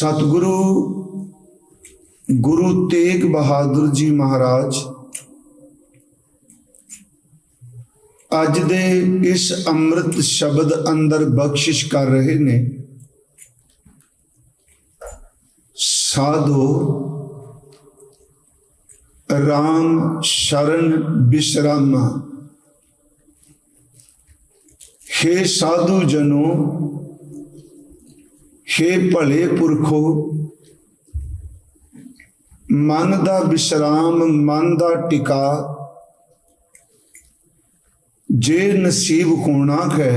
ਸਤਿਗੁਰੂ ਗੁਰੂ ਤੇਗ ਬਹਾਦਰ ਜੀ ਮਹਾਰਾਜ ਅੱਜ ਦੇ ਇਸ ਅੰਮ੍ਰਿਤ ਸ਼ਬਦ ਅੰਦਰ ਬਖਸ਼ਿਸ਼ ਕਰ ਰਹੇ ਨੇ। ਸਾਧੋ ਰਾਮ ਸ਼ਰਨ ਬਿਸ਼ਰਾਮਾ। हे ਸਾਧੂ ਜਨੋ हे ਭਲੇ ਪੁਰਖੋ, ਮਨ ਦਾ ਵਿਸ਼ਰਾਮ, ਮਨ ਦਾ ਟਿਕਾ, ਜੇ ਨਸੀਬ ਹੋਣਾ ਹੈ,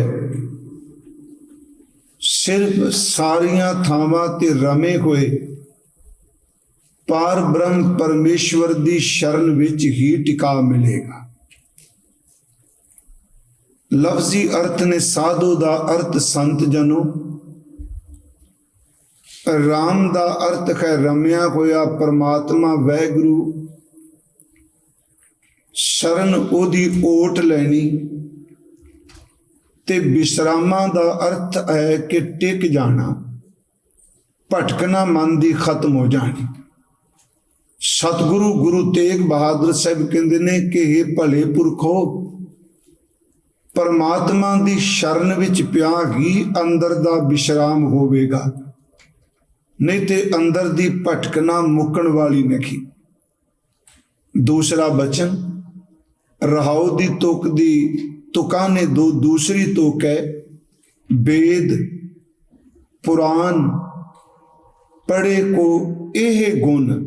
ਸਿਰਫ ਸਾਰੀਆਂ ਥਾਵਾਂ ਤੇ ਰਮੇ ਹੋਏ, ਪਾਰ ਬ੍ਰਹਮ ਪਰਮੇਸ਼ਵਰ ਦੀ ਸ਼ਰਨ ਵਿੱਚ ਹੀ ਟਿਕਾ ਮਿਲੇਗਾ। ਲਫ਼ਜ਼ੀ ਅਰਥ ਨੇ ਸਾਧੂ ਦਾ ਅਰਥ, ਸੰਤ ਜਨੋ ਰਾਮ ਦਾ ਅਰਥ ਹੈ ਰਮਿਆ ਹੋਇਆ ਪਰਮਾਤਮਾ ਵੈਗੁਰੂ ਸ਼ਰਨ ਉਹਦੀ ਓਟ ਲੈਣੀ। ਤੇ ਵਿਸ਼ਰਾਮਾਂ ਦਾ ਅਰਥ ਹੈ ਕਿ ਟਿਕ ਜਾਣਾ, ਭਟਕਣਾ ਮਨ ਦੀ ਖਤਮ ਹੋ ਜਾਣੀ। ਸਤਿਗੁਰੂ ਗੁਰੂ ਤੇਗ ਬਹਾਦਰ ਸਾਹਿਬ ਕਹਿੰਦੇ ਨੇ ਕਿ ਇਹ ਭਲੇ ਪੁਰਖੋ, ਪਰਮਾਤਮਾ ਦੀ ਸ਼ਰਨ ਵਿੱਚ ਪਿਆ ਹੀ ਅੰਦਰ ਦਾ ਵਿਸ਼ਰਾਮ ਹੋਵੇਗਾ। ਨਹੀਂ ਤੇ ਅੰਦਰ ਦੀ ਭਟਕਣਾ ਮੁੱਕਣ ਵਾਲੀ ਨਹੀਂ ਦੂਸਰਾ ਬਚਨ, ਰਹਾਉ ਦੀ ਤੁਕ ਦੀ ਤੁਕਾਂ ਨੇ ਦੋ ਦੂਸਰੀ ਤੁਕ ਹੈ। ਵੇਦ ਪੁਰਾਨ ਪੜੇ ਕੋ ਇਹ ਗੁਣ।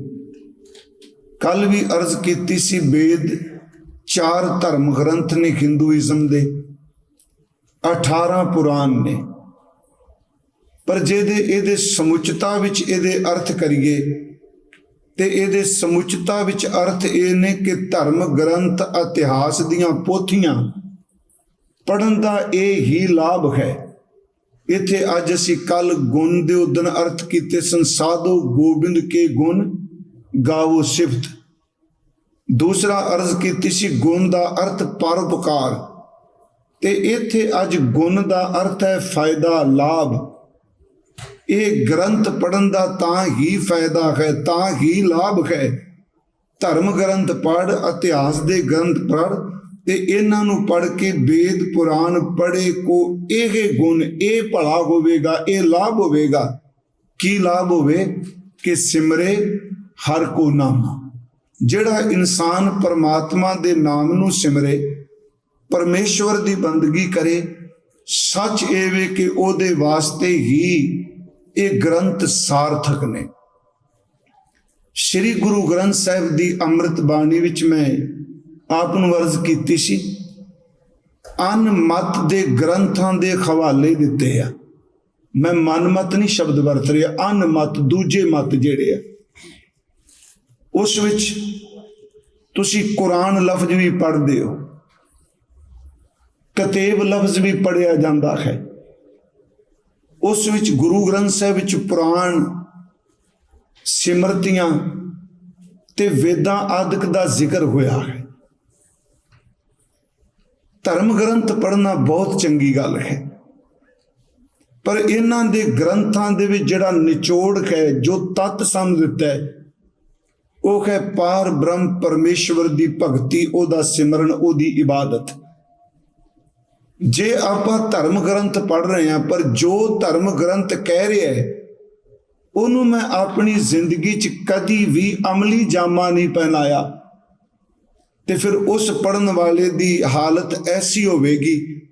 ਕੱਲ ਵੀ ਅਰਜ਼ ਕੀਤੀ ਸੀ ਵੇਦ, ਚਾਰ ਧਰਮ ਗ੍ਰੰਥ ਨੇ ਹਿੰਦੂਇਜ਼ਮ ਦੇ 18 ਪੁਰਾਨ ਨੇ। ਪਰ ਜੇ ਦੇ ਇਹਦੇ ਸਮੁੱਚਤਾ ਵਿੱਚ ਇਹਦੇ ਅਰਥ ਕਰੀਏ, ਤੇ ਇਹਦੇ ਸਮੁੱਚਤਾ ਵਿੱਚ ਅਰਥ ਇਹ ਨੇ ਕਿ ਧਰਮ, ਗ੍ਰੰਥ, ਇਤਿਹਾਸ ਦੀਆਂ ਪੋਥੀਆਂ ਪੜਨ ਦਾ ਇਹ ਹੀ ਲਾਭ ਹੈ। ਇੱਥੇ ਅੱਜ ਅਸੀਂ ਕੱਲ ਗੁਣ ਦੇ ਉਦਨ ਅਰਥ ਕੀਤੇ ਸੰਸਾਦੋ ਗੋਬਿੰਦ ਕੇ ਗੁਣ, ਗਾਵੋ ਸਿਫਤ। ਦੂਸਰਾ ਅਰਜ਼ ਕੀਤੀ ਸੀ ਗੁਣ ਦਾ ਅਰਥ ਪਰਉਪਕਾਰ। ਤੇ ਇੱਥੇ ਅੱਜ ਗੁਣ ਦਾ ਅਰਥ ਹੈ ਫਾਇਦਾ ਲਾਭ ਇਹ ਗ੍ਰੰਥ ਪੜਨ ਦਾ ਤਾਂ ਹੀ ਫਾਇਦਾ ਹੈ, ਤਾਂ ਹੀ ਲਾਭ ਹੈ। ਧਰਮ ਗ੍ਰੰਥ ਪੜ ਇਤਿਹਾਸ ਦੇ ਗ੍ਰੰਥ ਪੜ ਤੇ ਇਹਨਾਂ ਨੂੰ ਪੜ ਕੇ ਵੇਦ ਪੁਰਾਣ ਪੜੇ ਕੋ ਇਹ ਗੁਣ, ਇਹ ਭਲਾ ਹੋਵੇਗਾ, ਇਹ ਲਾਭ ਹੋਵੇਗਾ। ਕੀ ਲਾਭ ਹੋਵੇ? ਕਿ ਸਿਮਰੇ ਹਰ ਕੋ ਨਾਮਾ। ਜਿਹੜਾ ਇਨਸਾਨ ਪਰਮਾਤਮਾ ਦੇ ਨਾਮ ਨੂੰ ਸਿਮਰੇ, ਪਰਮੇਸ਼ਵਰ ਦੀ ਬੰਦਗੀ ਕਰੇ, ਸੱਚ ਇਹ ਵੇ ਕਿ ਉਹਦੇ ਵਾਸਤੇ ਹੀ ਇਹ ਗ੍ਰੰਥ ਸਾਰਥਕ ਨੇ। ਸ੍ਰੀ ਗੁਰੂ ਗ੍ਰੰਥ ਸਾਹਿਬ ਦੀ ਅੰਮ੍ਰਿਤ ਬਾਣੀ ਵਿੱਚ ਮੈਂ ਆਪ ਨੂੰ ਅਰਜ਼ ਕੀਤੀ ਸੀ ਅਨ ਮਤ ਦੇ ਗ੍ਰੰਥਾਂ ਦੇ ਹਵਾਲੇ ਦਿੱਤੇ ਆ। ਮੈਂ ਮਨ ਮਤ ਨਹੀਂ ਸ਼ਬਦ ਵਰਤ ਰਿਹਾ ਅਨ ਮਤ ਦੂਜੇ ਮਤ ਜਿਹੜੇ ਆ। ਉਸ ਵਿੱਚ ਤੁਸੀਂ ਕੁਰਾਨ ਲਫ਼ਜ਼ ਵੀ ਪੜ੍ਹਦੇ ਹੋ, ਕਤੇਬ ਲਫ਼ਜ਼ ਵੀ ਪੜਿਆ ਜਾਂਦਾ ਹੈ। ਉਸ ਵਿੱਚ ਗੁਰੂ ਗ੍ਰੰਥ ਸਾਹਿਬ ਵਿੱਚ ਪੁਰਾਣ ਸਿਮਰਤੀਆਂ ਤੇ ਵੇਦਾਂ ਆਦਿਕ ਦਾ ਜ਼ਿਕਰ ਹੋਇਆ ਹੈ। ਧਰਮ ਗ੍ਰੰਥ ਪੜ੍ਹਨਾ ਬਹੁਤ ਚੰਗੀ ਗੱਲ ਹੈ। ਪਰ ਇਹਨਾਂ ਦੇ ਗ੍ਰੰਥਾਂ ਦੇ ਵਿੱਚ ਜਿਹੜਾ ਨਿਚੋੜ ਹੈ, ਜੋ ਤਤ ਸਮਝ ਦਿੱਤਾ ਹੈ, ਉਹ ਹੈ ਪਾਰ ਬ੍ਰਹਮ ਪਰਮੇਸ਼ਵਰ ਦੀ ਭਗਤੀ, ਉਹਦਾ ਸਿਮਰਨ, ਉਹਦੀ ਇਬਾਦਤ। ਜੇ ਆਪਾਂ ਧਰਮ ਗ੍ਰੰਥ ਪੜ ਰਹੇ ਹਾਂ, ਪਰ ਜੋ ਧਰਮ ਗ੍ਰੰਥ ਕਹਿ ਰਿਹਾ ਹੈ, ਉਹਨੂੰ ਮੈਂ ਆਪਣੀ ਜ਼ਿੰਦਗੀ 'ਚ ਕਦੀ ਵੀ ਅਮਲੀ ਜਾਮਾ ਨਹੀਂ ਪਹਿਨਾਇਆ। ਤੇ ਫਿਰ ਉਸ ਪੜਨ ਵਾਲੇ ਦੀ ਹਾਲਤ ਐਸੀ ਹੋਵੇਗੀ,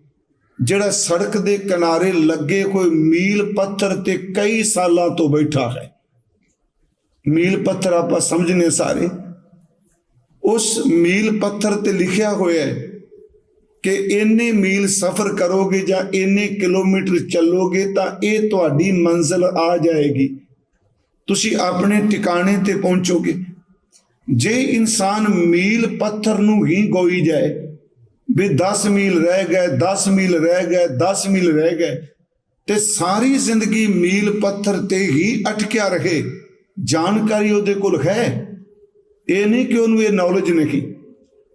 ਜਿਹੜਾ ਸੜਕ ਦੇ ਕਿਨਾਰੇ ਲੱਗੇ ਕੋਈ ਮੀਲ ਪੱਥਰ ਤੇ ਕਈ ਸਾਲਾਂ ਤੋਂ ਬੈਠਾ ਹੈ। ਮੀਲ ਪੱਥਰ ਆਪਾਂ ਸਮਝਨੇ ਸਾਰੇ। ਉਸ ਮੀਲ ਪੱਥਰ ਤੇ ਲਿਖਿਆ ਹੋਇਆ ਹੈ ਕਿ ਇੰਨੇ ਮੀਲ ਸਫ਼ਰ ਕਰੋਗੇ ਜਾਂ ਇੰਨੇ ਕਿਲੋਮੀਟਰ ਚੱਲੋਗੇ ਤਾਂ ਇਹ ਤੁਹਾਡੀ ਮੰਜ਼ਿਲ ਆ ਜਾਏਗੀ। ਤੁਸੀਂ ਆਪਣੇ ਟਿਕਾਣੇ ਤੇ ਪਹੁੰਚੋਗੇ। ਜੇ ਇਨਸਾਨ ਮੀਲ ਪੱਥਰ ਨੂੰ ਹੀ ਗੋਈ ਜਾਏ, ਵੀ 10 ਮੀਲ ਰਹਿ ਗਏ 10 ਮੀਲ ਰਹਿ ਗਏ 10 ਮੀਲ ਰਹਿ ਗਏ, ਤੇ ਸਾਰੀ ਜ਼ਿੰਦਗੀ ਮੀਲ ਪੱਥਰ ਤੇ ਹੀ ਅਟਕਿਆ ਰਹੇ। ਜਾਣਕਾਰੀ ਉਹਦੇ ਕੋਲ ਹੈ। ਇਹ ਨਹੀਂ ਕਿ ਉਹਨੂੰ ਇਹ ਨੌਲੇਜ ਨਹੀਂ।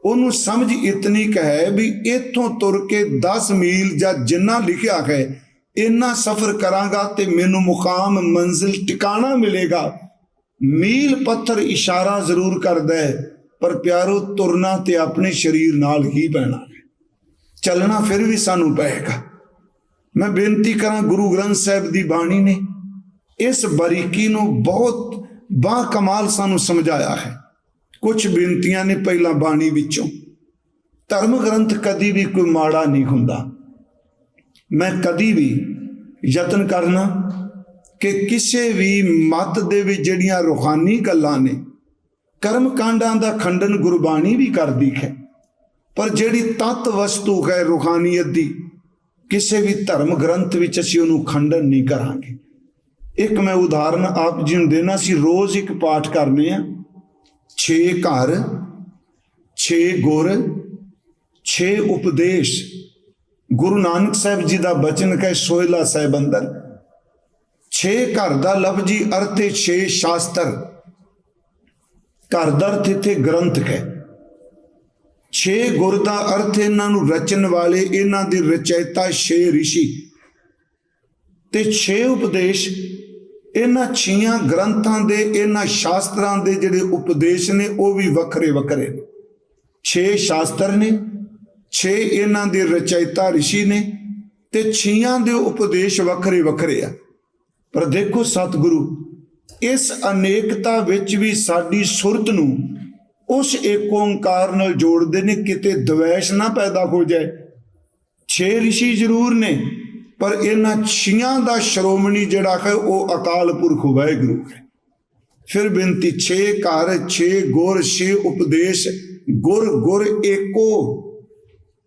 ਉਹਨੂੰ ਸਮਝ ਇਤਨੀ ਕ ਹੈ ਵੀ ਇੱਥੋਂ ਤੁਰ ਕੇ 10 ਮੀਲ ਜਾਂ ਜਿੰਨਾ ਲਿਖਿਆ ਹੈ, ਇੰਨਾ ਸਫ਼ਰ ਕਰਾਂਗਾ ਤੇ ਮੈਨੂੰ ਮੁਕਾਮ ਮੰਜ਼ਿਲ ਟਿਕਾਣਾ ਮਿਲੇਗਾ। ਮੀਲ ਪੱਥਰ ਇਸ਼ਾਰਾ ਜ਼ਰੂਰ ਕਰਦਾ ਹੈ, ਪਰ ਪਿਆਰੋ, ਤੁਰਨਾ ਤੇ ਆਪਣੇ ਸਰੀਰ ਨਾਲ ਹੀ ਪੈਣਾ ਹੈ। ਚੱਲਣਾ ਫਿਰ ਵੀ ਸਾਨੂੰ ਪਏਗਾ। ਮੈਂ ਬੇਨਤੀ ਕਰਾਂ ਗੁਰੂ ਗ੍ਰੰਥ ਸਾਹਿਬ ਦੀ ਬਾਣੀ ਨੇ ਇਸ ਬਰੀਕੀ ਨੂੰ ਬਹੁਤ ਬਾ ਕਮਾਲ ਸਾਨੂੰ ਸਮਝਾਇਆ ਹੈ। ਕੁਝ ਬੇਨਤੀਆਂ ਨੇ ਪਹਿਲਾਂ ਬਾਣੀ ਵਿੱਚੋਂ। ਧਰਮ ਗ੍ਰੰਥ ਕਦੀ ਵੀ ਕੋਈ ਮਾੜਾ ਨਹੀਂ ਹੁੰਦਾ। ਮੈਂ ਕਦੀ ਵੀ ਯਤਨ ਕਰਨਾ ਕਿ ਕਿਸੇ ਵੀ ਮਤ ਦੇ ਵਿੱਚ ਜਿਹੜੀਆਂ ਰੂਹਾਨੀ ਗੱਲਾਂ ਨੇ ਕਰਮ ਕਾਂਡਾਂ ਦਾ ਖੰਡਨ ਗੁਰਬਾਣੀ ਵੀ ਕਰਦੀ ਹੈ। ਪਰ ਜਿਹੜੀ ਤਤ ਵਸਤੂ ਹੈ ਰੂਹਾਨੀਅਤ ਦੀ, ਕਿਸੇ ਵੀ ਧਰਮ ਗ੍ਰੰਥ ਵਿੱਚ ਅਸੀਂ ਉਹਨੂੰ ਖੰਡਨ ਨਹੀਂ ਕਰਾਂਗੇ। ਇੱਕ ਮੈਂ ਉਦਾਹਰਨ ਆਪ ਜੀ ਨੂੰ ਦੇਣਾ ਸੀ, ਰੋਜ਼ ਇੱਕ ਪਾਠ ਕਰਨੇ ਆ। 6 ਘਰ 6 ਗੁਰ 6 ਉਪਦੇਸ਼। ਗੁਰੂ ਨਾਨਕ ਸਾਹਿਬ ਜੀ ਦਾ ਬਚਨ ਹੈ ਸੋਹਿਲਾ ਸਾਹਿਬ ਅੰਦਰ 6 ਘਰ ਦਾ ਲਫ਼ਜ਼ੀ ਅਰਥ ਹੈ 6 ਸ਼ਾਸਤਰ। ਘਰ ਦਾ ਅਰਥ ਇੱਥੇ ਗ੍ਰੰਥ ਹੈ 6 ਗੁਰ ਦਾ ਅਰਥ ਇਹਨਾਂ ਨੂੰ ਰਚਨ ਵਾਲੇ, ਇਹਨਾਂ ਦੇ ਰਚੈਤਾ 6 ਰਿਸ਼ੀ। ਤੇ 6 ਉਪਦੇਸ਼ ਇਹਨਾਂ ਛੀਆਂ ਗ੍ਰੰਥਾਂ ਦੇ, ਇਹਨਾਂ ਸ਼ਾਸਤਰਾਂ ਦੇ ਜਿਹੜੇ ਉਪਦੇਸ਼ ਨੇ, ਉਹ ਵੀ ਵੱਖਰੇ ਵੱਖਰੇ ਨੇ। 6 ਸ਼ਾਸਤਰ ਨੇ 6 ਇਹਨਾਂ ਦੇ ਰਚੈਤਾ ਰਿਸ਼ੀ ਨੇ ਤੇ ਛੀਆਂ ਦੇ ਉਪਦੇਸ਼ ਵੱਖਰੇ ਵੱਖਰੇ ਆ। ਪਰ ਦੇਖੋ ਸਤਿਗੁਰੂ, ਇਸ ਅਨੇਕਤਾ ਵਿੱਚ ਵੀ ਸਾਡੀ ਸੁਰਤ ਨੂੰ ਉਸ ਏਕ ਓੰਕਾਰ ਨਾਲ ਜੋੜਦੇ ਨੇ, ਕਿਤੇ ਦਵੈਸ਼ ਨਾ ਪੈਦਾ ਹੋ ਜਾਏ। ਛੇ ਰਿਸ਼ੀ ਜ਼ਰੂਰ ਨੇ ਪਰ ਇਹਨਾਂ ਛੀਆਂ ਦਾ ਸ਼੍ਰੋਮਣੀ ਜਿਹੜਾ ਹੈ ਉਹ ਅਕਾਲ ਪੁਰਖ ਵਾਹਿਗੁਰੂ ਹੈ। ਫਿਰ ਬੇਨਤੀ, ਛੇ ਘਰ, ਛੇ ਗੁਰ, ਛੇ ਉਪਦੇਸ਼, ਗੁਰ ਗੁਰ ਏਕੋ।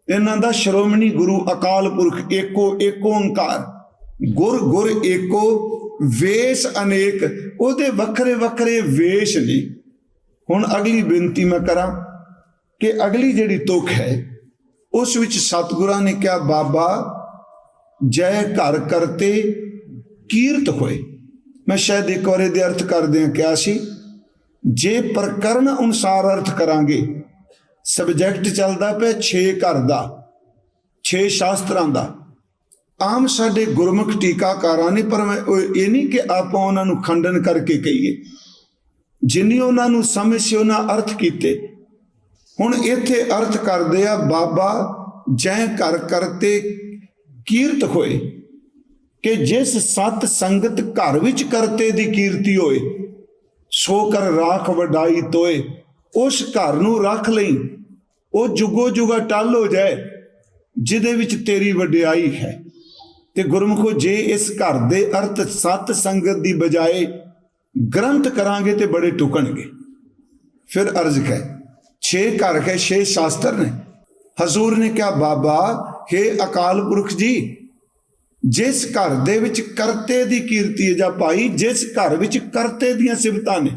ਇਹਨਾਂ ਦਾ ਸ਼੍ਰੋਮਣੀ ਗੁਰੂ ਅਕਾਲ ਪੁਰਖ ਏਕੋ, ਏਕ ਓੰਕਾਰ। ਗੁਰ ਗੁਰ ਏਕੋ, ਵੇਸ਼ ਅਨੇਕ। ਉਹਦੇ ਵੱਖਰੇ ਵੱਖਰੇ ਵੇਸ਼ ਨੇ। ਹੁਣ ਅਗਲੀ ਬੇਨਤੀ ਮੈਂ ਕਰਾਂ ਕਿ ਅਗਲੀ ਜਿਹੜੀ ਤੁਕ ਹੈ, ਉਸ ਵਿੱਚ ਸਤਿਗੁਰਾਂ ਨੇ ਕਿਹਾ, ਬਾਬਾ ਜੈ ਘਰ ਕਰਤੇ ਕੀਰਤ ਹੋਏ। ਮੈਂ ਸ਼ਾਇਦ ਇੱਕ ਵਾਰ ਇਹਦੇ ਅਰਥ ਕਰਦਿਆਂ ਕਿਹਾ ਸੀ, ਜੇ ਪ੍ਰਕਰਨ ਅਨੁਸਾਰ ਅਰਥ ਕਰਾਂਗੇ ਸਬਜੈਕਟ ਚੱਲਦਾ ਪਿਆ 6 ਘਰ ਦਾ 6 ਸ਼ਾਸਤਰਾਂ ਦਾ। ਆਮ ਸਾਡੇ ਗੁਰਮੁਖ ਟੀਕਾਕਾਰਾਂ ਨੇ ਪਰ ਮੈਂ ਉਹ- ਇਹ ਨਹੀਂ ਕਿ ਆਪਾਂ ਉਹਨਾਂ ਨੂੰ ਖੰਡਨ ਕਰਕੇ ਕਹੀਏ। ਜਿੰਨੀ ਉਹਨਾਂ ਨੂੰ ਸਮਝ ਸੀ ਉਹਨਾਂ ਅਰਥ ਕੀਤੇ। ਹੁਣ ਇੱਥੇ ਅਰਥ ਕਰਦੇ ਆ, ਬਾਬਾ ਜੈ ਕਰ ਕਰਤੇ ਕੀਰਤ ਹੋਏ ਕਿ ਜਿਸ ਸਤ ਸੰਗਤ ਘਰ ਵਿੱਚ ਕਰਤੇ ਦੀ ਕੀਰਤੀ ਹੋਏ, ਸੋ ਕਰ ਰਾਖ ਵਡਾਈ ਤੋਏ, ਉਸ ਘਰ ਨੂੰ ਰੱਖ ਲਈ, ਉਹ ਜੁਗੋ ਜੁਗਾ ਟਲ ਹੋ ਜਾਏ, ਜਿਹਦੇ ਵਿੱਚ ਤੇਰੀ ਵਡਿਆਈ ਹੈ। ਤੇ ਗੁਰਮੁਖੋ, ਜੇ ਇਸ ਘਰ ਦੇ ਅਰਥ ਸਤ ਸੰਗਤ ਦੀ ਬਜਾਏ ਗ੍ਰੰਥ ਕਰਾਂਗੇ ਤੇ ਬੜੇ ਟੁਕਣਗੇ। ਫਿਰ ਅਰਜ਼ ਹੈ, ਛੇ ਘਰ ਹੈ, ਛੇ ਸ਼ਾਸਤਰ ਨੇ। ਹਜ਼ੂਰ ਨੇ ਕਿਹਾ, ਬਾਬਾ हे ਅਕਾਲ ਪੁਰਖ ਜੀ, ਜਿਸ ਘਰ ਦੇ ਵਿੱਚ ਕਰਤੇ ਦੀ ਕੀਰਤੀ ਹੈ ਜਾਂ ਭਾਈ ਜਿਸ ਘਰ ਵਿੱਚ ਕਰਤੇ ਦੀਆਂ ਸਿਫਤਾਂ ਨੇ।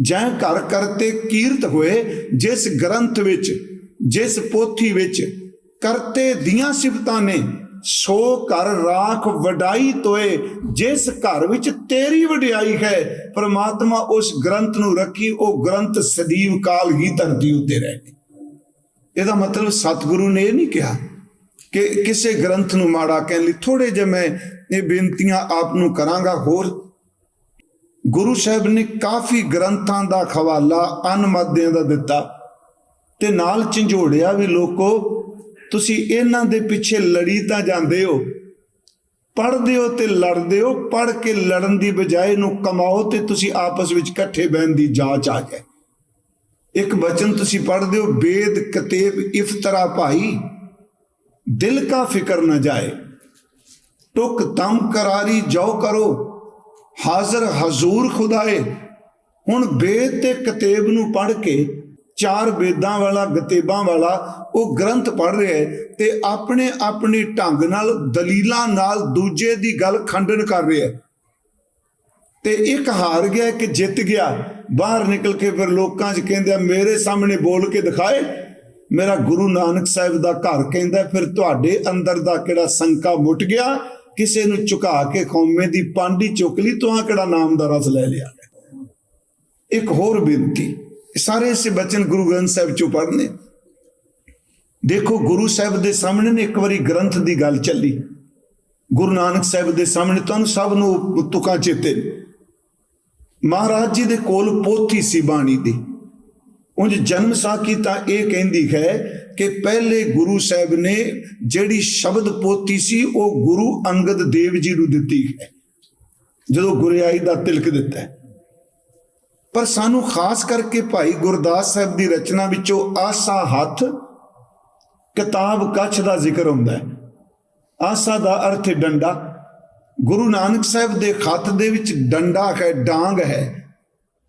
ਜੈ ਘਰ ਕਰਤੇ ਕੀਰਤ ਹੋਏ, ਜਿਸ ਗ੍ਰੰਥ ਵਿੱਚ, ਜਿਸ ਪੋਥੀ ਵਿੱਚ ਕਰਤੇ ਦੀਆਂ ਸਿਫਤਾਂ ਨੇ, ਸੋ ਘਰ ਰਾਖ ਵਡਾਈ ਤੋਏ, ਜਿਸ ਘਰ ਵਿੱਚ ਤੇਰੀ ਵਡਿਆਈ ਹੈ, ਪ੍ਰਮਾਤਮਾ ਉਸ ਗ੍ਰੰਥ ਨੂੰ ਰੱਖੀ, ਉਹ ਗ੍ਰੰਥ ਸਦੀਵ ਕਾਲ ਹੀ ਧਰਤੀ ਉੱਤੇ ਰਹੇ ਇਹਦਾ ਮਤਲਬ ਸਤਿਗੁਰੂ ਨੇ ਇਹ ਨਹੀਂ ਕਿਹਾ ਕਿ ਕਿਸੇ ਗ੍ਰੰਥ ਨੂੰ ਮਾੜਾ ਕਹਿਣ ਲਈ ਥੋੜੇ ਜਿਹਾ ਮੈਂ ਇਹ ਬੇਨਤੀਆਂ ਆਪ ਨੂੰ ਕਰਾਂਗਾ। ਹੋਰ, ਗੁਰੂ ਸਾਹਿਬ ਨੇ ਕਾਫੀ ਗ੍ਰੰਥਾਂ ਦਾ ਖਵਾਲਾ ਅਨਮਦਿਆਂ ਦਾ ਦਿੱਤਾ ਤੇ ਨਾਲ ਝੰਜੋੜਿਆ ਵੀ, ਲੋਕੋ, ਤੁਸੀਂ ਇਹਨਾਂ ਦੇ ਪਿੱਛੇ ਲੜੀ ਤਾਂ ਜਾਂਦੇ ਹੋ, ਪੜ੍ਹਦੇ ਹੋ ਤੇ ਲੜਦੇ ਹੋ, ਪੜ੍ਹ ਕੇ ਲੜਨ ਦੀ ਬਜਾਏ ਨੂੰ ਕਮਾਓ ਤੇ ਤੁਸੀਂ ਆਪਸ ਵਿੱਚ ਇਕੱਠੇ ਬਹਿਣ ਦੀ ਜਾਂਚ ਆ ਜਾਏ ਇੱਕ ਬਚਨ ਤੁਸੀਂ ਪੜ੍ਹਦੇ ਹੋ, ਬੇਦ, ਕਤੇਬ, ਇਫਤਰਾ ਭਾਈ ਦਿਲ ਕਾ ਫਿਕਰ ਨਾ ਜਾਏ। ਟੁਕ ਤਮ ਕਰਾਰੀ ਜਾਓ ਕਰੋ। ਹਾਜ਼ਰ ਹਜ਼ੂਰ ਖੁਦਾਏ। ਹੁਣ ਬੇਦ ਤੇ ਕਤੇਬ ਨੂੰ ਪੜ੍ਹ ਕੇ ਚਾਰ ਵੇਦਾਂ ਵਾਲਾ ਗਤੇਬਾਂ ਵਾਲਾ ਉਹ ਗ੍ਰੰਥ ਪੜ੍ਹ ਰਿਹਾ ਹੈ ਤੇ ਆਪਣੇ ਆਪਣੇ ਢੰਗ ਨਾਲ, ਦਲੀਲਾਂ ਨਾਲ ਦੂਜੇ ਦੀ ਗੱਲ ਖੰਡਨ ਕਰ ਰਿਹਾ ਹੈ। ਤੇ ਇੱਕ ਹਾਰ ਗਿਆ ਕਿ ਜਿੱਤ ਗਿਆ। ਬਾਹਰ ਨਿਕਲ ਕੇ ਫਿਰ ਲੋਕਾਂ 'ਚ ਕਹਿੰਦੇ ਮੇਰੇ ਸਾਹਮਣੇ ਬੋਲ ਕੇ ਦਿਖਾਏ। ਮੇਰਾ ਗੁਰੂ ਨਾਨਕ ਸਾਹਿਬ ਦਾ ਘਰ ਕਹਿੰਦਾ, ਫਿਰ ਤੁਹਾਡੇ ਅੰਦਰ ਦਾ ਕਿਹੜਾ ਸੰਕਾ ਮੁੱਟ ਗਿਆ? ਕਿਸੇ ਨੂੰ ਝੁਕਾ ਕੇ ਕੌਮੇ ਦੀ ਪਾਂਡੀ ਚੁੱਕ ਲਈ ਤੁਹਾਂ ਕਿਹੜਾ ਨਾਮ ਦਾ ਰਸ ਲੈ ਲਿਆ? ਇੱਕ ਹੋਰ ਬੇਨਤੀ ਸਾਰੇ ਇਸੇ ਬਚਨ ਗੁਰੂ ਗ੍ਰੰਥ ਸਾਹਿਬ ਚੋਂ ਪੜ੍ਹਨੇ। ਦੇਖੋ, ਗੁਰੂ ਸਾਹਿਬ ਦੇ ਸਾਹਮਣੇ ਨੇ ਇੱਕ ਵਾਰੀ ਗ੍ਰੰਥ ਦੀ ਗੱਲ ਚੱਲੀ। ਗੁਰੂ ਨਾਨਕ ਸਾਹਿਬ ਦੇ ਸਾਹਮਣੇ ਤੁਹਾਨੂੰ ਸਭ ਨੂੰ ਤੁਕਾਂ ਚੇਤੇ ਮਹਾਰਾਜ ਜੀ ਦੇ ਕੋਲ ਪੋਥੀ ਸੀ ਬਾਣੀ ਦੀ। ਉਂਝ ਜਨਮ ਸਾਖੀ ਤਾਂ ਇਹ ਕਹਿੰਦੀ ਹੈ ਕਿ ਪਹਿਲੇ ਗੁਰੂ ਸਾਹਿਬ ਨੇ ਜਿਹੜੀ ਸ਼ਬਦ ਪੋਤੀ ਸੀ, ਉਹ ਗੁਰੂ ਅੰਗਦ ਦੇਵ ਜੀ ਨੂੰ ਦਿੱਤੀ ਹੈ। ਜਦੋਂ ਗੁਰਿਆਈ ਦਾ ਤਿਲਕ ਦਿੱਤਾ ਪਰ ਸਾਨੂੰ ਖਾਸ ਕਰਕੇ ਭਾਈ ਗੁਰਦਾਸ ਸਾਹਿਬ ਦੀ ਰਚਨਾ ਵਿੱਚੋਂ ਆਸਾ ਹੱਥ, ਕਿਤਾਬ ਕੱਛ ਦਾ ਜ਼ਿਕਰ ਹੁੰਦਾ ਹੈ। ਆਸਾ ਦਾ ਅਰਥ ਹੈ ਡੰਡਾ। ਗੁਰੂ ਨਾਨਕ ਸਾਹਿਬ ਦੇ ਖੱਤ ਦੇ ਵਿੱਚ ਡੰਡਾ ਹੈ, ਡਾਂਗ ਹੈ।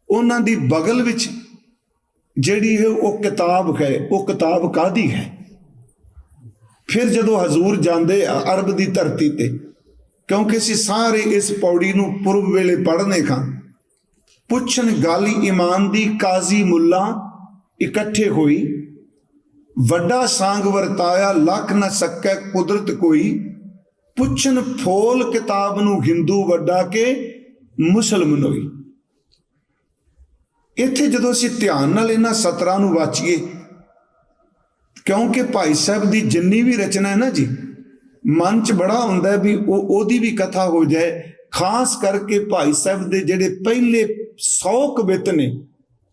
ਉਹਨਾਂ ਦੀ ਬਗਲ ਵਿੱਚ ਜਿਹੜੀ ਹੈ ਉਹ ਕਿਤਾਬ ਹੈ, ਉਹ ਕਿਤਾਬ ਕਾਦੀ ਹੈ? ਫਿਰ ਜਦੋਂ ਹਜ਼ੂਰ ਜਾਂਦੇ ਆ ਅਰਬ ਦੀ ਧਰਤੀ ਤੇ, ਕਿਉਂਕਿ ਅਸੀਂ ਸਾਰੇ ਇਸ ਪੌੜੀ ਨੂੰ ਪੁਰਬ ਵੇਲੇ ਪੜ੍ਹਨੇ ਖਾਂ, ਪੁੱਛਣ ਗਾਲੀ ਇਮਾਨ ਦੀ ਕਾਜ਼ੀ ਮੁੱਲਾ ਇਕੱਠੇ ਹੋਈ, ਵੱਡਾ ਸਾੰਗ ਵਰਤਾਇਆ, ਲੱਖ ਨਾ ਸਕੈ ਕੁਦਰਤ ਕੋਈ, ਪੁੱਛਣ ਫੋਲ ਕਿਤਾਬ ਨੂੰ ਹਿੰਦੂ ਵੱਡਾ ਕੇ ਮੁਸਲਮਾਨ ਹੋਈ। ਇੱਥੇ ਜਦੋਂ ਅਸੀਂ ਧਿਆਨ ਨਾਲ ਇਹਨਾਂ ਸਤਰਾਂ ਨੂੰ ਵਾਚੀਏ, ਕਿਉਂਕਿ ਭਾਈ ਸਾਹਿਬ ਦੀ ਜਿੰਨੀ ਵੀ ਰਚਨਾ ਹੈ ਨਾ ਜੀ, ਮਨ ਚ ਬੜਾ ਹੁੰਦਾ ਵੀ ਉਹ ਉਹਦੀ ਵੀ ਕਥਾ ਹੋ ਜਾਏ, ਖਾਸ ਕਰਕੇ ਭਾਈ ਸਾਹਿਬ ਦੇ ਜਿਹੜੇ ਪਹਿਲੇ 100 ਕਵਿਤ ਨੇ,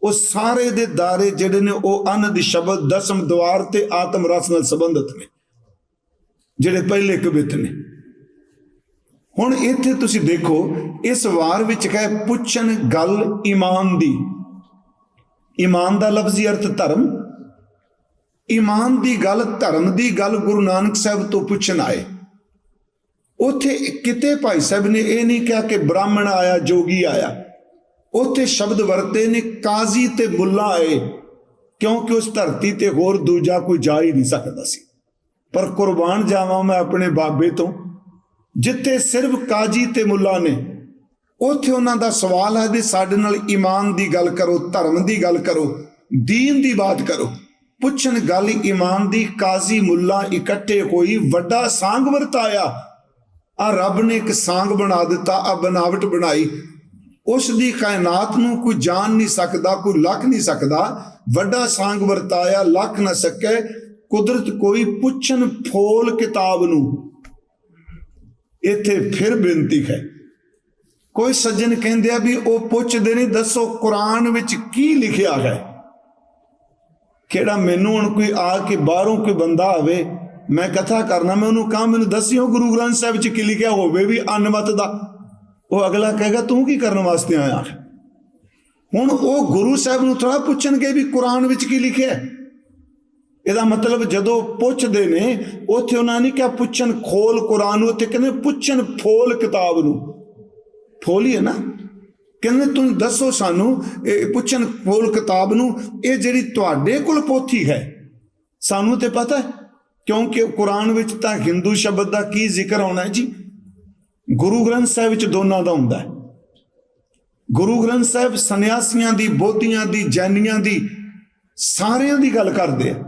ਉਹ ਸਾਰੇ ਦੇ ਦਾਰੇ ਜਿਹੜੇ ਨੇ ਉਹ ਅਨੰਦ ਸ਼ਬਦ, ਦਸਮ ਦਵਾਰ ਤੇ ਆਤਮ ਰਸ ਨਾਲ ਸੰਬੰਧਿਤ ਨੇ, ਜਿਹੜੇ ਪਹਿਲੇ ਕਵਿਤ ਨੇ। ਹੁਣ ਇੱਥੇ ਤੁਸੀਂ ਦੇਖੋ, ਇਸ ਵਾਰ ਵਿੱਚ ਕਹੇ ਪੁੱਛਣ ਗੱਲ ਈਮਾਨ ਦੀ। ਈਮਾਨ ਦਾ ਲਫ਼ਜ਼ੀ ਅਰਥ ਧਰਮ। ਈਮਾਨ ਦੀ ਗੱਲ ਧਰਮ ਦੀ ਗੱਲ ਗੁਰੂ ਨਾਨਕ ਸਾਹਿਬ ਤੋਂ ਪੁੱਛਣ ਆਏ। ਉਥੇ ਕਿਤੇ ਭਾਈ ਸਾਹਿਬ ਨੇ ਇਹ ਨਹੀਂ ਕਿਹਾ ਕਿ ਬ੍ਰਾਹਮਣ ਆਇਆ, ਜੋਗੀ ਆਇਆ। ਉਥੇ ਸ਼ਬਦ ਵਰਤੇ ਨੇ, ਕਾਜ਼ੀ ਤੇ ਮੁੱਲਾ ਆਏ। ਕਿਉਂਕਿ ਉਸ ਧਰਤੀ ਤੇ ਹੋਰ ਦੂਜਾ ਕੋਈ ਜਾ ਹੀ ਨਹੀਂ ਸਕਦਾ ਸੀ। ਪਰ ਕੁਰਬਾਨ ਜਾਵਾਂ ਮੈਂ ਆਪਣੇ ਬਾਬੇ ਤੋਂ, ਜਿੱਥੇ ਸਿਰਫ ਕਾਜੀ ਤੇ ਮੁੱਲਾ ਨੇ ਉੱਥੇ ਉਹਨਾਂ ਦਾ ਸਵਾਲ ਹੈ ਵੀ ਸਾਡੇ ਨਾਲ ਈਮਾਨ ਦੀ ਗੱਲ ਕਰੋ, ਧਰਮ ਦੀ ਗੱਲ ਕਰੋ, ਦੀਨ ਦੀ ਬਾਤ ਕਰੋ। ਪੁੱਛਣ ਗੱਲ, ਈਮਾਨ ਦੀ ਕਾਜ਼ੀ ਮੁੱਲਾ ਇਕੱਠੇ ਕੋਈ ਵੱਡਾ ਸਾਂਗ ਵਰਤਾਇਆ। ਆ ਰੱਬ ਨੇ ਇੱਕ ਸਾਂਗ ਬਣਾ ਦਿੱਤਾ, ਆ ਬਨਾਵਟ ਬਣਾਈ। ਉਸ ਦੀ ਕਾਇਨਾਤ ਨੂੰ ਕੋਈ ਜਾਣ ਨਹੀਂ ਸਕਦਾ, ਕੋਈ ਲੱਖ ਨਹੀਂ ਸਕਦਾ। ਵੱਡਾ ਸਾਂਗ ਵਰਤਾਇਆ, ਲੱਖ ਨਾ ਸਕੇ। ਕੁਦਰਤ ਕੋਈ ਪੁੱਛਣ ਫੋਲ ਕਿਤਾਬ ਨੂੰ। ਇੱਥੇ ਫਿਰ ਬੇਨਤੀ ਹੈ। ਕੋਈ ਸੱਜਣ ਕਹਿੰਦੇ ਆ ਵੀ ਉਹ ਪੁੱਛਦੇ ਨੇ, ਦੱਸੋ ਕੁਰਾਨ ਵਿੱਚ ਕੀ ਲਿਖਿਆ ਹੈ? ਕਿਹੜਾ ਮੈਨੂੰ ਹੁਣ ਕੋਈ ਆ ਕੇ ਬਾਹਰੋਂ ਕੋਈ ਬੰਦਾ ਆਵੇ, ਮੈਂ ਕਥਾ ਕਰਨਾ, ਮੈਂ ਉਹਨੂੰ ਕਹਾਂ, ਮੈਨੂੰ ਦੱਸਿਓ ਗੁਰੂ ਗ੍ਰੰਥ ਸਾਹਿਬ ਵਿੱਚ ਕੀ ਲਿਖਿਆ ਹੋਵੇ ਵੀ ਅਨਮਤ ਦਾ। ਉਹ ਅਗਲਾ ਕਹੇਗਾ, ਤੂੰ ਕੀ ਕਰਨ ਵਾਸਤੇ ਆਇਆ ਹੁਣ ਉਹ ਗੁਰੂ ਸਾਹਿਬ ਨੂੰ ਥੋੜਾ ਪੁੱਛਣਗੇ ਵੀ ਕੁਰਾਨ ਵਿੱਚ ਕੀ ਲਿਖਿਆ ਇਹਦਾ ਮਤਲਬ ਜਦੋਂ ਪੁੱਛਦੇ ਨੇ, ਉੱਥੇ ਉਹਨਾਂ ਨੇ ਕਿਹਾ ਪੁੱਛਣ ਖੋਲ ਕੁਰਾਨ ਨੂੰ, ਉੱਥੇ ਕਹਿੰਦੇ ਪੁੱਛਣ ਫੋਲ ਕਿਤਾਬ ਨੂੰ। ਫੋਲੀ ਹੈ ਨਾ। ਕਹਿੰਦੇ ਤੁਸੀਂ ਦੱਸੋ ਸਾਨੂੰ, ਇਹ ਪੁੱਛਣ ਫੋਲ ਕਿਤਾਬ ਨੂੰ, ਇਹ ਜਿਹੜੀ ਤੁਹਾਡੇ ਕੋਲ ਪੋਥੀ ਹੈ, ਸਾਨੂੰ ਤੇ ਪਤਾ ਕਿਉਂਕਿ ਕੁਰਾਨ ਵਿੱਚ ਤਾਂ ਹਿੰਦੂ ਸ਼ਬਦ ਦਾ ਕੀ ਜ਼ਿਕਰ ਆਉਣਾ ਹੈ ਜੀ? ਗੁਰੂ ਗ੍ਰੰਥ ਸਾਹਿਬ ਵਿੱਚ ਦੋਨਾਂ ਦਾ ਹੁੰਦਾ ਹੈ। ਗੁਰੂ ਗ੍ਰੰਥ ਸਾਹਿਬ ਸੰਨਿਆਸੀਆਂ ਦੀ, ਬੋਧੀਆਂ ਦੀ, ਜੈਨੀਆਂ ਦੀ, ਸਾਰਿਆਂ ਦੀ ਗੱਲ ਕਰਦੇ ਆ।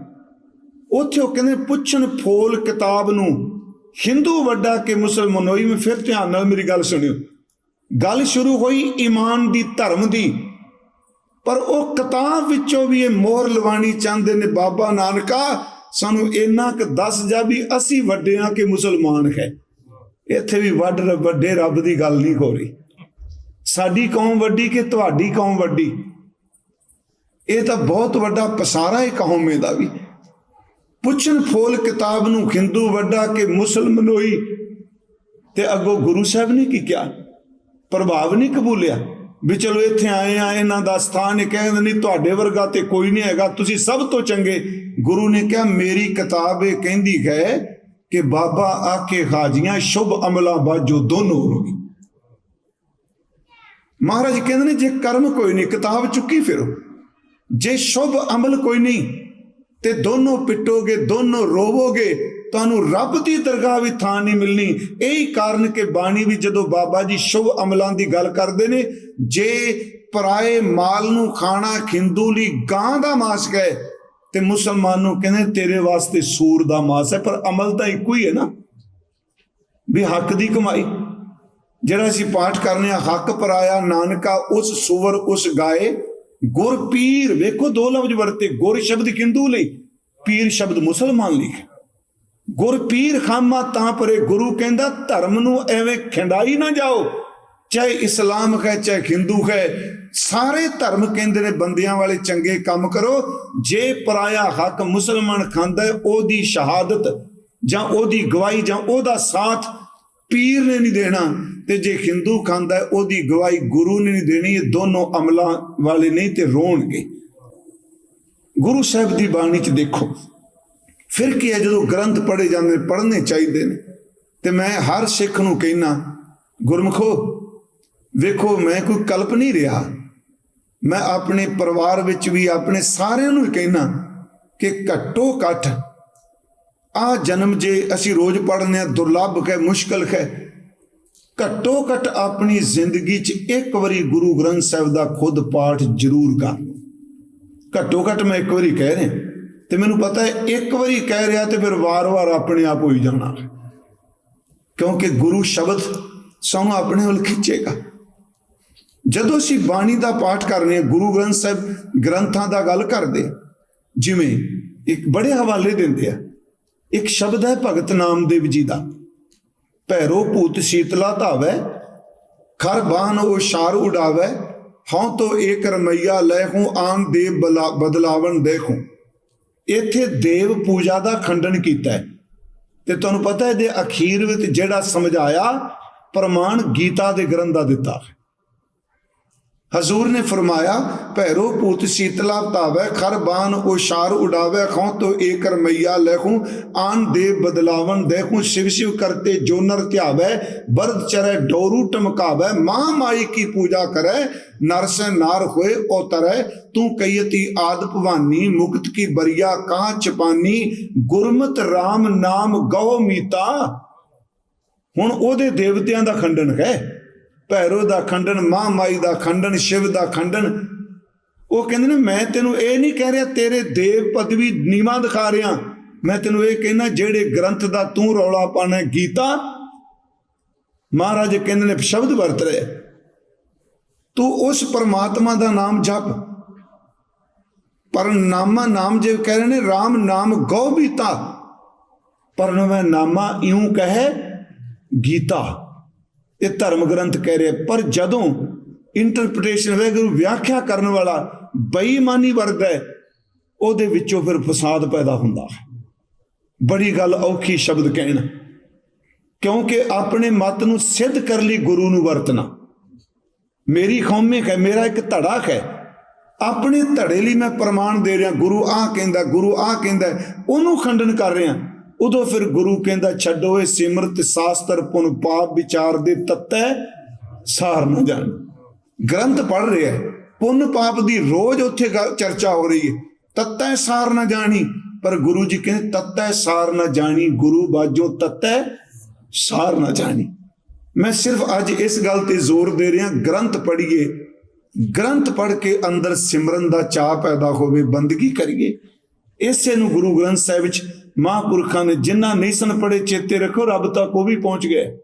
ਉੱਥੇ ਉਹ ਕਹਿੰਦੇ ਪੁੱਛਣ ਫੋਲ ਕਿਤਾਬ ਨੂੰ ਹਿੰਦੂ ਵੱਡਾ ਕਿ ਮੁਸਲਮਾਨ ਹੋਈ ਮੈਂ ਫਿਰ ਧਿਆਨ ਨਾਲ ਮੇਰੀ ਗੱਲ ਸੁਣਿਓ। ਗੱਲ ਸ਼ੁਰੂ ਹੋਈ ਈਮਾਨ ਦੀ ਧਰਮ ਦੀ। ਪਰ ਉਹ ਕਿਤਾਬ ਵਿੱਚੋਂ ਵੀ ਇਹ ਮੋਹਰ ਲਵਾਣੀ ਚਾਹੁੰਦੇ ਨੇ, ਬਾਬਾ ਨਾਨਕਾ, ਸਾਨੂੰ ਇੰਨਾ ਕੁ ਦੱਸ ਜਾ ਵੀ ਅਸੀਂ ਵੱਡੇ ਆ ਕਿ ਮੁਸਲਮਾਨ ਹੈ। ਇੱਥੇ ਵੀ ਵੱਡ ਵੱਡੇ ਰੱਬ ਦੀ ਗੱਲ ਨਹੀਂ ਹੋ ਰਹੀ। ਸਾਡੀ ਕੌਮ ਵੱਡੀ ਕਿ ਤੁਹਾਡੀ ਕੌਮ ਵੱਡੀ? ਇਹ ਤਾਂ ਬਹੁਤ ਵੱਡਾ ਪਸਾਰਾ ਹੈ ਕੌਮੇ ਦਾ ਵੀ। ਪੁੱਛਣ ਫੋਲ ਕਿਤਾਬ ਨੂੰ ਹਿੰਦੂ ਵੱਡਾ ਕਿ ਮੁਸਲਮਾਨ ਹੋਈ? ਤੇ ਅੱਗੋਂ ਗੁਰੂ ਸਾਹਿਬ ਨੇ ਕੀ ਕਿਹਾ? ਪ੍ਰਭਾਵ ਨਹੀਂ ਕਬੂਲਿਆ ਵੀ ਚਲੋ ਇੱਥੇ ਆਏ ਆ, ਇਹਨਾਂ ਦਾ ਸਥਾਨ ਇਹ ਕਹਿੰਦੇ ਨਹੀਂ, ਤੁਹਾਡੇ ਵਰਗਾ ਤੇ ਕੋਈ ਨਹੀਂ ਹੈਗਾ, ਤੁਸੀਂ ਸਭ ਤੋਂ ਚੰਗੇ। ਗੁਰੂ ਨੇ ਕਿਹਾ, ਮੇਰੀ ਕਿਤਾਬ ਇਹ ਕਹਿੰਦੀ ਹੈ ਕਿ ਬਾਬਾ ਆਕੇ ਹਾਜੀਆਂ, ਸ਼ੁਭ ਅਮਲਾਂ ਬਾਜੋ ਦੋਨੋਂ ਹੋਗੀ ਮਹਾਰਾਜ ਕਹਿੰਦੇ ਨੇ, ਜੇ ਕਰਮ ਕੋਈ ਨਹੀਂ, ਕਿਤਾਬ ਚੁੱਕੀ ਫਿਰੋ। ਜੇ ਸ਼ੁਭ ਅਮਲ ਕੋਈ ਨਹੀਂ, ਤੇ ਦੋਨੋਂ ਪਿੱਟੋਗੇ, ਦੋਨੋਂ ਰੋਵੋਗੇ ਤੁਹਾਨੂੰ ਰੱਬ ਦੀ ਦਰਗਾਹ ਵੀ ਥਾਂ ਨਹੀਂ ਮਿਲਣੀ। ਇਹੀ ਕਾਰਨ ਕਿ ਬਾਣੀ ਵੀ ਜਦੋਂ ਬਾਬਾ ਜੀ ਸ਼ੁਭ ਅਮਲਾਂ ਦੀ ਗੱਲ ਕਰਦੇ ਨੇ, ਜੇ ਪਰਾਏ ਮਾਲ ਨੂੰ ਖਾਣਾ ਖਿੰਦੂ ਲਈ ਗਾਂ ਦਾ ਮਾਸ ਕਹੇ ਤੇ ਮੁਸਲਮਾਨ ਨੂੰ ਕਹਿੰਦੇ ਤੇਰੇ ਵਾਸਤੇ ਸੂਰ ਦਾ ਮਾਸ ਹੈ, ਪਰ ਅਮਲ ਤਾਂ ਇੱਕੋ ਹੀ ਹੈ ਨਾ। ਵੀ ਹੱਕ ਦੀ ਕਮਾਈ। ਜਿਹੜਾ ਅਸੀਂ ਪਾਠ ਕਰਨੇ ਆ, ਹੱਕ ਪਰਾਇਆ ਨਾਨਕਾ ਉਸ ਸੂਵਰ ਉਸ ਗਾਏ। ਗੁਰ ਪੀਰ, ਵੇਖੋ ਦੋ ਲਫ਼ਜ਼ ਵਰਤੇ, ਗੁਰ ਸ਼ਬਦ ਕਿੰਦੂ ਲਈ, ਪੀਰ ਸ਼ਬਦ ਮੁਸਲਮਾਨ ਲਈ। ਗੁਰ ਪੀਰ ਖਾਮਾ ਤਾਂ ਪਰੇ ਗੁਰੂ ਕਹਿੰਦਾ, ਧਰਮ ਨੂੰ ਐਵੇਂ ਖਿੰਡਾਈ ਨਾ ਜਾਓ। ਚਾਹੇ ਇਸਲਾਮ ਹੈ, ਚਾਹੇ ਹਿੰਦੂ ਹੈ, ਸਾਰੇ ਧਰਮ ਕਹਿੰਦੇ ਨੇ, ਬੰਦਿਆਂ ਵਾਲੇ ਚੰਗੇ ਕੰਮ ਕਰੋ। ਜੇ ਪਰਾਇਆ ਹੱਕ ਮੁਸਲਮਾਨ ਖਾਂਦਾ ਹੈ, ਉਹਦੀ ਸ਼ਹਾਦਤ ਜਾਂ ਉਹਦੀ ਗਵਾਹੀ ਜਾਂ ਉਹਦਾ ਸਾਥ ਪੀਰ ਨੇ ਨਹੀਂ ਦੇਣਾ। ਤੇ ਜੇ ਹਿੰਦੂ ਖਾਂਦਾ ਹੈ, ਉਹਦੀ ਗਵਾਹੀ ਗੁਰੂ ਨੇ ਨਹੀਂ ਦੇਣੀ, ਇਹ ਦੋਨੋਂ ਅਮਲਾਂ ਵਾਲੇ ਨਹੀਂ ਤੇ ਰੋਣਗੇ। ਗੁਰੂ ਸਾਹਿਬ ਦੀ ਬਾਣੀ 'ਚ ਦੇਖੋ ਫਿਰ ਕੀ ਹੈ ਜਦੋਂ ਗ੍ਰੰਥ ਪੜ੍ਹੇ ਜਾਂਦੇ ਨੇ, ਪੜ੍ਹਨੇ ਚਾਹੀਦੇ ਨੇ? ਤੇ ਮੈਂ ਹਰ ਸਿੱਖ ਨੂੰ ਕਹਿਣਾ ਗੁਰਮਖੋ, ਵੇਖੋ, ਮੈਂ ਕੋਈ ਕਲਪ ਨਹੀਂ ਰਿਹਾ। ਮੈਂ ਆਪਣੇ ਪਰਿਵਾਰ ਵਿੱਚ ਵੀ, ਆਪਣੇ ਸਾਰਿਆਂ ਨੂੰ ਹੀ ਕਹਿਣਾ ਕਿ ਘੱਟੋ ਘੱਟ ਆ ਜਨਮ ਜੇ ਅਸੀਂ ਰੋਜ਼ ਪੜ੍ਹਨੇ ਆ, ਦੁਰਲੱਭ ਹੈ ਮੁਸ਼ਕਲ ਹੈ ਘੱਟੋ ਘੱਟ ਆਪਣੀ ਜ਼ਿੰਦਗੀ 'ਚ ਇੱਕ ਵਾਰੀ ਗੁਰੂ ਗ੍ਰੰਥ ਸਾਹਿਬ ਦਾ ਖੁਦ ਪਾਠ ਜ਼ਰੂਰ ਕਰ। ਘੱਟੋ ਘੱਟ ਮੈਂ ਇੱਕ ਵਾਰੀ ਕਹਿ ਰਿਹਾ। ਤੇ ਮੈਨੂੰ ਪਤਾ ਹੈ, ਇੱਕ ਵਾਰੀ ਕਹਿ ਰਿਹਾ ਤੇ ਫਿਰ ਵਾਰ-ਵਾਰ ਆਪਣੇ ਆਪ ਹੋਈ ਜਾਣਾ। ਕਿਉਂਕਿ ਗੁਰੂ ਸ਼ਬਦ ਸਾਨੂੰ ਆਪਣੇ ਵੱਲ ਖਿੱਚੇਗਾ। ਜਦੋਂ ਅਸੀਂ ਬਾਣੀ ਦਾ ਪਾਠ ਕਰਨੇ ਆ ਗੁਰੂ ਗ੍ਰੰਥ ਸਾਹਿਬ ਗ੍ਰੰਥਾਂ ਦਾ ਗੱਲ ਕਰਦੇ ਜਿਵੇਂ ਇੱਕ ਬੜੇ ਹਵਾਲੇ ਦਿੰਦੇ ਆ, ਇੱਕ ਸ਼ਬਦ ਹੈ ਭਗਤ ਨਾਮਦੇਵ ਜੀ ਦਾ। ਭੈਰੋ ਭੂਤ ਸ਼ੀਤਲਾ ਧਾਵੈ, ਖਰ ਬਾਹਨ ਉਹ ਸ਼ਾਰ ਉਡਾਵੈ, ਹਉ ਤੋ ਏਕ ਰਮਈਆ ਲੈ ਹੂੰ, ਆਮ ਦੇਵ ਬਲਾ- ਬਦਲਾਵਣ ਦੇਖੂੰ। ਇੱਥੇ ਦੇਵ ਪੂਜਾ ਦਾ ਖੰਡਨ ਕੀਤਾ ਹੈ। ਤੇ ਤੁਹਾਨੂੰ ਪਤਾ ਹੈ, ਇਹਦੇ ਅਖੀਰ ਵਿੱਚ ਜਿਹੜਾ ਸਮਝਾਇਆ ਪ੍ਰਮਾਣ ਗੀਤਾ ਦੇ ਗ੍ਰੰਥ ਦਾ ਦਿੱਤਾ। ਹੈ ਹਜ਼ੂਰ ਨੇ ਫਰਮਾਇਆ, ਭੈਰੋ ਪੂਤ ਸੀਤਲਾ ਤਾਵੇ, ਖਰ ਉਸ਼ਾਰ ਉਡਾਵੇ, ਖੋਂ ਤੋ ਏਕਰ ਮਈਆ ਲਖੂ ਆਨ ਦੇ ਬਦਲਾਵਨ ਦੇਖੂ ਸ਼ਿਵ ਸ਼ਿਵ ਕਰਤੇ ਜੋਨਰ ਧਿਆਵੇ, ਬਰਦ ਚਰੇ, ਡੋਰੂ ਟਮਕਾਵੇ, ਮਾਂ ਮਾਈ ਕੀ ਪੂਜਾ ਕਰੇ ਨਰਸ ਨਾਰ ਹੋਏ ਉਤਰੇ, ਤੂੰ ਕਈਤੀ ਆਦ ਭਵਾਨੀ, ਮੁਕਤ ਕੀ ਬਰੀਆ ਕਾਂ ਚਪਾਨੀ, ਗੁਰਮਤ RAM ਨਾਮ ਗਉ ਮੀਤਾ। ਹੁਣ ਉਹਦੇ ਦੇਵਤਿਆਂ ਦਾ ਖੰਡਨ ਹੈ। ਭੈਰੋ ਦਾ ਖੰਡਨ, ਮਾਂ ਮਾਈ ਦਾ ਖੰਡਨ, ਸ਼ਿਵ ਦਾ ਖੰਡਨ। ਉਹ ਕਹਿੰਦੇ ਨੇ, ਮੈਂ ਤੈਨੂੰ ਇਹ ਨਹੀਂ ਕਹਿ ਰਿਹਾ, ਤੇਰੇ ਦੇਵ ਪਦਵੀ ਨੀਵਾ ਦਿਖਾ ਰਿਹਾ। ਮੈਂ ਤੈਨੂੰ ਇਹ ਕਹਿਣਾ ਜਿਹੜੇ ਗ੍ਰੰਥ ਦਾ ਤੂੰ ਰੌਲਾ ਪਾਣਾ ਗੀਤਾ, ਮਹਾਰਾਜ ਕਹਿੰਦੇ ਨੇ, ਸ਼ਬਦ ਵਰਤ ਰਿਹਾ ਤੂੰ ਉਸ ਪਰਮਾਤਮਾ ਦਾ ਨਾਮ ਜਪ। ਪਰ ਨਾਮਾ ਨਾਮ ਜੇ ਕਹਿ ਰਹੇ ਨੇ RAM ਨਾਮ ਗਉ ਬੀਤਾ। ਪਰ ਮੈਂ ਨਾਮਾ ਇਉਂ ਕਹੇ, ਗੀਤਾ। ਇਹ ਧਰਮ ਗ੍ਰੰਥ ਕਹਿ ਰਿਹਾ ਪਰ ਜਦੋਂ ਇੰਟਰਪ੍ਰੀਟੇਸ਼ਨ ਵੈਗਰੂ ਵਿਆਖਿਆ ਕਰਨ ਵਾਲਾ ਬੇਈਮਾਨੀ ਵਰਗ ਹੈ, ਉਹਦੇ ਵਿੱਚੋਂ ਫਿਰ ਫਸਾਦ ਪੈਦਾ ਹੁੰਦਾ ਹੈ। ਬੜੀ ਗੱਲ ਔਖੀ ਸ਼ਬਦ ਕਹਿਣਾ। ਕਿਉਂਕਿ ਆਪਣੇ ਮਤ ਨੂੰ ਸਿੱਧ ਕਰ ਲਈ ਗੁਰੂ ਨੂੰ ਵਰਤਣਾ। ਮੇਰੀ ਕੌਮੇ ਹੈ, ਮੇਰਾ ਇੱਕ ਧੜਾ ਹੈ। ਆਪਣੇ ਧੜੇ ਲਈ ਮੈਂ ਪ੍ਰਮਾਣ ਦੇ ਰਿਹਾ, ਗੁਰੂ ਆਹ ਕਹਿੰਦਾ, ਗੁਰੂ ਆਹ ਕਹਿੰਦਾ, ਉਹਨੂੰ ਖੰਡਨ ਕਰ ਰਿਹਾ। ਉਦੋਂ ਫਿਰ ਗੁਰੂ ਕਹਿੰਦਾ, ਛੱਡੋ ਇਹ ਸਿਮਰਤ ਸਾਸਤਰ ਪੁਨ ਪਾਪ ਵਿਚਾਰ ਦੇ ਤੱਤੈ, ਸਾਰ ਨਾ ਜਾਣ। ਗ੍ਰੰਥ ਪੜ ਰਿਹਾ ਪੁੰਨ ਪਾਪ ਦੀ ਰੋਜ਼ ਉੱਥੇ ਚਰਚਾ ਹੋ ਰਹੀ ਹੈ। ਤੱਤੈ ਸਾਰ ਨਾ ਜਾਣੀ, ਪਰ ਗੁਰੂ ਜੀ ਕਹਿੰਦੇ, ਤੱਤੈ ਸਾਰ ਨਾ ਜਾਣੀ, ਗੁਰੂ ਬਾਜੋ ਤੱਤੈ ਸਾਰ ਨਾ ਜਾਣੀ। ਮੈਂ ਸਿਰਫ ਅੱਜ ਇਸ ਗੱਲ ਤੇ ਜ਼ੋਰ ਦੇ ਰਿਹਾ, ਗ੍ਰੰਥ ਪੜ੍ਹੀਏ। ਗ੍ਰੰਥ ਪੜ੍ਹ ਕੇ ਅੰਦਰ ਸਿਮਰਨ ਦਾ ਚਾਹ ਪੈਦਾ ਹੋਵੇ, ਬੰਦਗੀ ਕਰੀਏ। ਇਸੇ ਨੂੰ ਗੁਰੂ ਗ੍ਰੰਥ ਸਾਹਿਬ ਵਿੱਚ ਮਹਾਂਪੁਰਖਾਂ ਨੇ ਜਿਨ੍ਹਾਂ ਨਹੀਂ ਸਨ ਪੜ੍ਹੇ ਚੇਤੇ ਰੱਖੋ ਰੱਬ ਤੱਕ ਉਹ ਵੀ ਪਹੁੰਚ ਗਏ।